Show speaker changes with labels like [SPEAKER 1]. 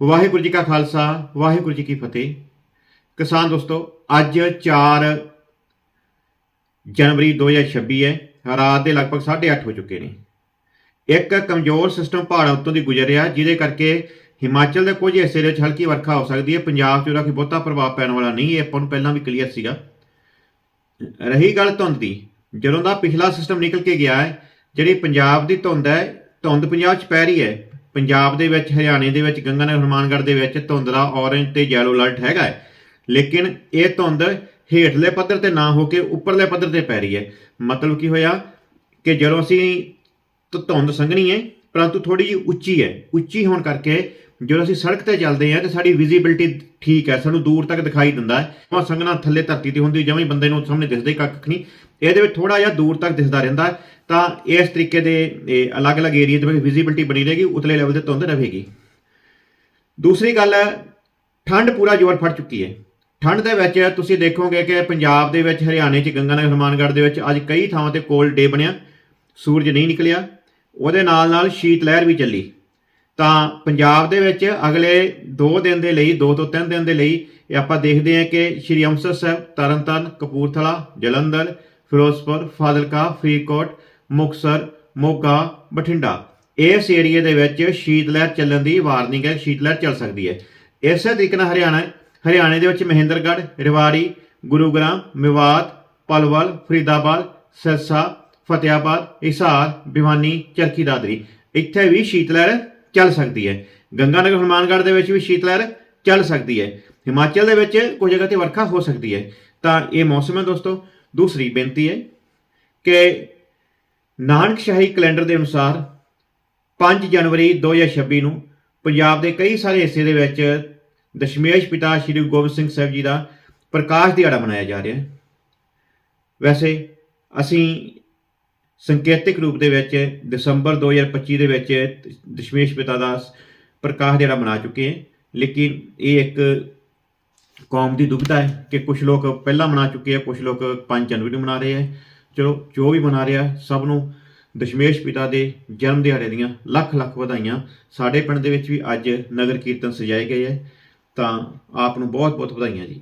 [SPEAKER 1] ਵਾਹਿਗੁਰੂ ਜੀ ਕਾ ਖਾਲਸਾ, ਵਾਹਿਗੁਰੂ ਜੀ ਕੀ ਫਤਿਹ। ਕਿਸਾਨ ਦੋਸਤੋ, ਅੱਜ 4 ਜਨਵਰੀ 2026 ਹੈ। ਰਾਤ ਦੇ ਲਗਭਗ 8:30 ਹੋ ਚੁੱਕੇ ਨੇ। ਇੱਕ ਕਮਜ਼ੋਰ ਸਿਸਟਮ ਪਹਾੜਾਂ ਉੱਤੋਂ ਦੀ ਗੁਜ਼ਰ ਰਿਹਾ, ਜਿਹਦੇ ਕਰਕੇ ਹਿਮਾਚਲ ਦੇ ਕੁਝ ਹਿੱਸੇ ਦੇ ਵਿੱਚ ਹਲਕੀ ਵਰਖਾ ਹੋ ਸਕਦੀ ਹੈ। ਪੰਜਾਬ 'ਚ ਉਹਦਾ ਕੋਈ ਬਹੁਤਾ ਪ੍ਰਭਾਵ ਪੈਣ ਵਾਲਾ ਨਹੀਂ ਇਹ ਆਪਾਂ ਨੂੰ ਪਹਿਲਾਂ ਵੀ ਕਲੀਅਰ ਸੀਗਾ। ਰਹੀ ਗੱਲ ਧੁੰਦ ਦੀ, ਜਦੋਂ ਦਾ ਪਿਛਲਾ ਸਿਸਟਮ ਨਿਕਲ ਕੇ ਗਿਆ ਹੈ, ਜਿਹੜੀ ਪੰਜਾਬ ਦੀ ਧੁੰਦ ਹੈ, ਧੁੰਦ ਪੰਜਾਬ 'ਚ ਪੈ ਰਹੀ ਹੈ। ਪੰਜਾਬ ਦੇ ਵਿੱਚ, ਹਰਿਆਣੇ ਦੇ ਵਿੱਚ ਗੰਗਾਨਗਰ ਹਨੂਮਾਨਗੜ੍ਹ ਦੇ ਵਿੱਚ ਧੁੰਦ ਦਾ ਔਰੇਂਜ ਤੇ ਯੈਲੋ ਅਲਰਟ ਹੈਗਾ ਹੈ। ਲੇਕਿਨ ਇਹ ਧੁੰਦ ਹੇਠਲੇ ਪੱਧਰ ਤੇ ਨਾ ਹੋ ਕੇ ਉੱਪਰਲੇ ਪੱਧਰ ਤੇ ਪੈ ਰਹੀ ਹੈ। ਮਤਲਬ ਕੀ ਹੋਇਆ ਕਿ ਜਦੋਂ ਅਸੀਂ ਧੁੰਦ ਸੰਘਣੀ ਹੈ, ਪਰੰਤੂ ਥੋੜੀ ਜਿਹੀ ਉੱਚੀ ਹੈ। ਉੱਚੀ ਹੋਣ ਕਰਕੇ ਜਦੋਂ ਅਸੀਂ ਸੜਕ ਤੇ ਚੱਲਦੇ ਹਾਂ ਤੇ ਸਾਡੀ ਵਿਜ਼ਿਬਿਲਟੀ ਠੀਕ ਹੈ, ਸਾਨੂੰ ਦੂਰ ਤੱਕ ਦਿਖਾਈ ਦਿੰਦਾ ਹੈ। ਉਹ ਸੰਘਣਾ ਥੱਲੇ ਧਰਤੀ ਤੇ ਹੁੰਦੀ ਜਿਵੇਂ ਬੰਦੇ ਨੂੰ ਸਾਹਮਣੇ ਦਿਸਦੇ ਕੱਖ ਨਹੀਂ। ਇਹਦੇ ਵਿੱਚ ਥੋੜਾ ਜਿਹਾ ਦੂਰ ਤੱਕ ਦਿਸਦਾ ਰਹਿੰਦਾ ਤਾਂ ਇਸ ਤਰੀਕੇ ਦੇ, ਇਹ ਅਲੱਗ-ਅਲੱਗ ਏਰੀਆ ਦੇ ਵਿੱਚ ਵਿਜ਼ਿਬਿਲਟੀ ਬਣੀ ਰਹੇਗੀ, ਉਤਲੇ ਲੈਵਲ ਤੇ ਧੁੰਦ ਰਹੇਗੀ। ਦੂਸਰੀ ਗੱਲ ਹੈ, ਠੰਡ ਪੂਰਾ ਜ਼ੋਰ ਫੜ ਚੁੱਕੀ ਹੈ। ਠੰਡ ਦੇ ਵਿੱਚ ਤੁਸੀਂ ਦੇਖੋਗੇ ਕਿ ਪੰਜਾਬ ਦੇ ਵਿੱਚ, ਹਰਿਆਣੇ 'ਚ ਗੰਗਾਨਗਰ ਹਨੂਮਾਨਗੜ੍ਹ ਦੇ ਵਿੱਚ ਅੱਜ ਕਈ ਥਾਵਾਂ ਤੇ ਕੋਲਡ ਡੇ ਬਣਿਆ। ਸੂਰਜ ਨਹੀਂ ਨਿਕਲਿਆ। ਉਹਦੇ ਨਾਲ ਨਾਲ ਸ਼ੀਤ ਲਹਿਰ ਵੀ ਚੱਲੀ। ਤਾਂ ਪੰਜਾਬ ਦੇ ਵਿੱਚ ਅਗਲੇ 2 ਦਿਨ ਦੇ ਲਈ 2 ਤੋਂ 3 ਦਿਨ ਦੇ ਲਈ ਇਹ ਆਪਾਂ ਦੇਖਦੇ ਹਾਂ ਕਿ ਸ਼੍ਰੀ ਅੰਮ੍ਰਿਤਸਰ ਸਾਹਿਬ, ਤਰਨਤਾਰਨ, ਕਪੂਰਥਲਾ, ਜਲੰਧਰ, ਫਿਰੋਜ਼ਪੁਰ, ਫਾਜ਼ਿਲਕਾ, ਫਰੀਦਕੋਟ, ਮੁਕਤਸਰ, ਮੋਗਾ, ਬਠਿੰਡਾ। ਇਸ ਏਰੀਏ ਦੇ ਵਿੱਚ ਸ਼ੀਤ ਲਹਿਰ ਚੱਲਣ ਦੀ ਵਾਰਨਿੰਗ ਹੈ ਸ਼ੀਤ ਲਹਿਰ ਚੱਲ ਸਕਦੀ ਹੈ। ਇਸੇ ਤਰੀਕੇ ਨਾਲ ਹਰਿਆਣਾ, ਹਰਿਆਣੇ ਦੇ ਵਿੱਚ ਮਹਿੰਦਰਗੜ੍ਹ, ਰਿਵਾੜੀ, ਗੁਰੂਗ੍ਰਾਮ, ਮੇਵਾਤ, ਪਲਵਲ, ਫਰੀਦਾਬਾਦ, ਸਿਰਸਾ ਫਤਿਆਬਾਦ ਹਿਸਾਰ, ਭਿਵਾਨੀ, ਚਰਖੀ ਦਾਦਰੀ। ਇੱਥੇ ਵੀ ਸ਼ੀਤ ਲਹਿਰ ਚੱਲ ਸਕਦੀ ਹੈ। ਗੰਗਾਨਗਰ ਹਨੂਮਾਨਗੜ੍ਹ ਦੇ ਵਿੱਚ ਵੀ ਸ਼ੀਤ ਲਹਿਰ ਚੱਲ ਸਕਦੀ ਹੈ। ਹਿਮਾਚਲ ਦੇ ਵਿੱਚ ਕੁਝ ਜਗ੍ਹਾ ਤੇ ਵਰਖਾ ਹੋ ਸਕਦੀ ਹੈ। ਤਾਂ ਇਹ ਮੌਸਮ ਹੈ ਦੋਸਤੋ। ਦੂਸਰੀ ਬੇਨਤੀ ਹੈ ਕਿ ਨਾਨਕ ਸ਼ਾਹੀ ਕੈਲੰਡਰ ਦੇ ਅਨੁਸਾਰ 5 ਜਨਵਰੀ 2026 ਨੂੰ ਪੰਜਾਬ ਦੇ ਕਈ ਸਾਰੇ ਹਿੱਸੇ ਦੇ ਵਿੱਚ ਦਸ਼ਮੇਸ਼ ਪਿਤਾ ਸ੍ਰੀ ਗੁਰੂ ਗੋਬਿੰਦ ਸਿੰਘ ਸਾਹਿਬ ਜੀ ਦਾ ਪ੍ਰਕਾਸ਼ ਦਿਹਾੜਾ ਮਨਾਇਆ ਜਾ ਰਿਹਾ ਹੈ। ਵੈਸੇ ਅਸੀਂ ਸੰਕੇਤਿਕ ਰੂਪ ਦੇ ਵਿੱਚ ਦਸੰਬਰ 2025 ਦੇ ਵਿੱਚ ਦਸ਼ਮੇਸ਼ ਪਿਤਾ ਦਾ ਪ੍ਰਕਾਸ਼ ਦਿਹਾੜਾ ਮਨਾ ਚੁੱਕੇ ਹੈ। ਲੇਕਿਨ ਇਹ ਇੱਕ ਕੌਮ ਦੀ ਦੁਬਿਧਾ ਹੈ ਕਿ ਕੁਝ ਲੋਕ ਪਹਿਲਾਂ ਮਨਾ ਚੁੱਕੇ ਆ ਕੁਝ ਲੋਕ 5 ਜਨਵਰੀ ਨੂੰ ਮਨਾ ਰਹੇ ਆ। ਚਲੋ, ਜੋ ਵੀ ਮਨਾ ਰਿਹਾ, ਸਭ ਨੂੰ ਦਸ਼ਮੇਸ਼ ਪਿਤਾ ਦੇ ਜਨਮ ਦਿਹਾੜੇ ਦੀਆਂ ਲੱਖ ਲੱਖ ਵਧਾਈਆਂ। ਸਾਡੇ ਪਿੰਡ ਦੇ ਵਿੱਚ ਵੀ ਅੱਜ ਨਗਰ ਕੀਰਤਨ ਸਜਾਏ ਗਏ ਹੈ ਤਾਂ ਆਪ ਨੂੰ ਬਹੁਤ ਬਹੁਤ ਵਧਾਈਆਂ ਜੀ।